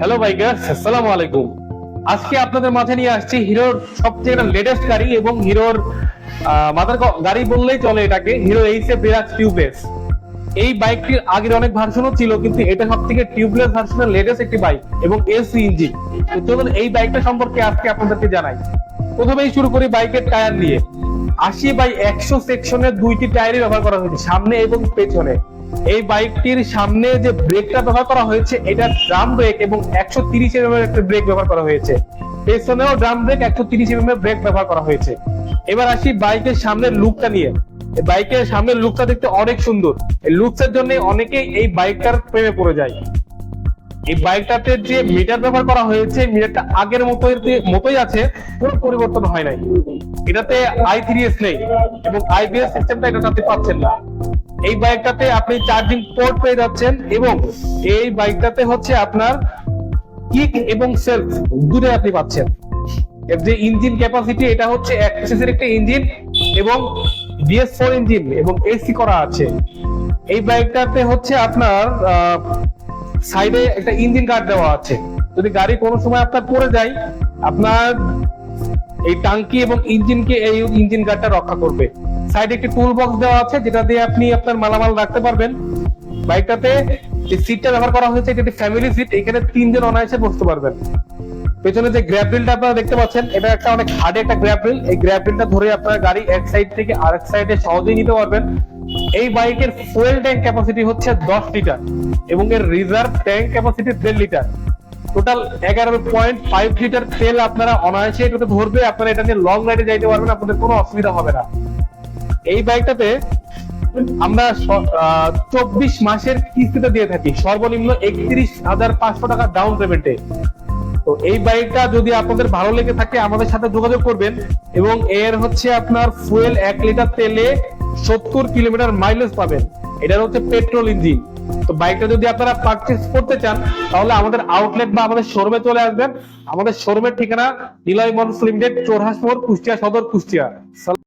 Hello bikers আসসালামু আলাইকুম আজকে আপনাদের মাঝে নিয়ে আসছি হিরোর সবচেয়ে লেটেস্ট গাড়ি এবং হিরোর গ- গাড়ি বললেই চলে এটাকে, হিরো এইচ এ বিরাজ টিউবলেস এই বাইকটির আগের অনেক ভার্সনও ছিল, কিন্তু এটা সব থেকে টিউবলেস ভার্সনের লেটেস্ট একটি বাইক এবং এসি ইঞ্জিন চলুন এই বাইকটা সম্পর্কে আজকে আপনাদেরকে জানাই। প্রথমেই শুরু করি বাইকের টায়ার নিয়ে। আশি বাই একশো সেকশনের দুইটি টায়ারই ব্যবহার করা হয়েছে, সামনে এবং পেছনে। এই বাইকটির সামনে যে ব্রেকটা ব্যবহার করা হয়েছে, এটা ড্রাম ব্রেক এবং একশো তিরিশ এম একটা ব্রেক ব্যবহার করা হয়েছে। পেছনেও ড্রাম ব্রেক, একশো তিরিশ এম ব্রেক ব্যবহার করা হয়েছে। এবার আসি বাইকের সামনের লুকটা নিয়ে। বাইকের সামনের লুকটা দেখতে অনেক সুন্দর। এই লুকসের জন্য অনেকেই এই বাইকটার প্রেমে পড়ে যায়। এই বাইকটাতে যে মিটার ব্যবহার করা হয়েছে, মিটারটা আগের মতোই মতোই আছে, কোনো পরিবর্তন হয় নাই। এটাতে আই থ্রি এস নেই এবং আইবিএস সিস্টেমটা এটাতে পাচ্ছেন না। এই বাইকটাতে আপনি চার্জিং পোর্ট পেয়ে যাচ্ছেন এবং এই বাইকটাতে হচ্ছে আপনার কিক এবং সেলফ দুটো আপনি পাচ্ছেন। এর যে ইঞ্জিন ক্যাপাসিটি এটা হচ্ছে এক সিসির একটা ইঞ্জিন এবং বিএস ফোর ইঞ্জিন এবং এসি করা আছে। এই বাইকটাতে হচ্ছে আপনার সাইডে একটা ইঞ্জিন কার্ড দেওয়া আছে। যদি গাড়ি কোনো সময় আপনার পড়ে যায়, আপনার এই টাঙ্কি এবং ইঞ্জিনকে এই ইঞ্জিন গার্ডটা রক্ষা করবে। সাইডে একটি টুল বক্স দেওয়া আছে, যেটা দিয়ে আপনি আপনার মালামাল রাখতে পারবেন। বাইকটাতে যে সিটটা ব্যবহার করা হয়েছে, এটা একটি ফ্যামিলি সিট এখানে তিনজন অনায়াসে বসতে পারবেন। পেছনে যে গ্র্যাব রিলটা আপনারা দেখতে পাচ্ছেন, এটা একটা অনেক হার্ড একটা গ্র্যাব রিল এই গ্র্যাব রিলটা ধরে আপনারা গাড়ি এক সাইড থেকে আরেক সাইডে সহজেই নিতে পারবেন। এই বাইকের ফুয়েল ট্যাঙ্ক ক্যাপাসিটি হচ্ছে দশ লিটার এবং এর রিজার্ভ ট্যাঙ্ক ক্যাপাসিটি দেড় লিটার টোটাল এগারো পয়েন্ট ফাইভ লিটার তেল আপনারা অনায়াসে এটাতে ধরবে আপনারা এটা নিয়ে লং রাইডে যাইতে পারবেন, আপনাদের কোনো অসুবিধা হবে না। এই বাইকটাতে আমরা চব্বিশ মাসের কিস্তিতে দিয়ে থাকি, সর্বনিম্ন একত্রিশ হাজার পাঁচশো টাকা ডাউন পেমেন্টে তো এই বাইকটা যদি আপনাদের ভালো লেগে থাকে, আমাদের সাথে যোগাযোগ করবেন এবং এর হচ্ছে আপনার ফুয়েল এক লিটার তেলে সত্তর কিলোমিটার মাইলেজ পাবেন। এটার হচ্ছে পেট্রোল ইঞ্জিন তো বাইকটা যদি আপনারা পারচেস করতে চান, তাহলে আমাদের আউটলেট বা আমাদের শোরুমে চলে আসবেন। আমাদের শোরুমের ঠিকানা নিলয় মন্স লিমিটেড চোরহাসপুর কুষ্টিয়া সদর, কুষ্টিয়া।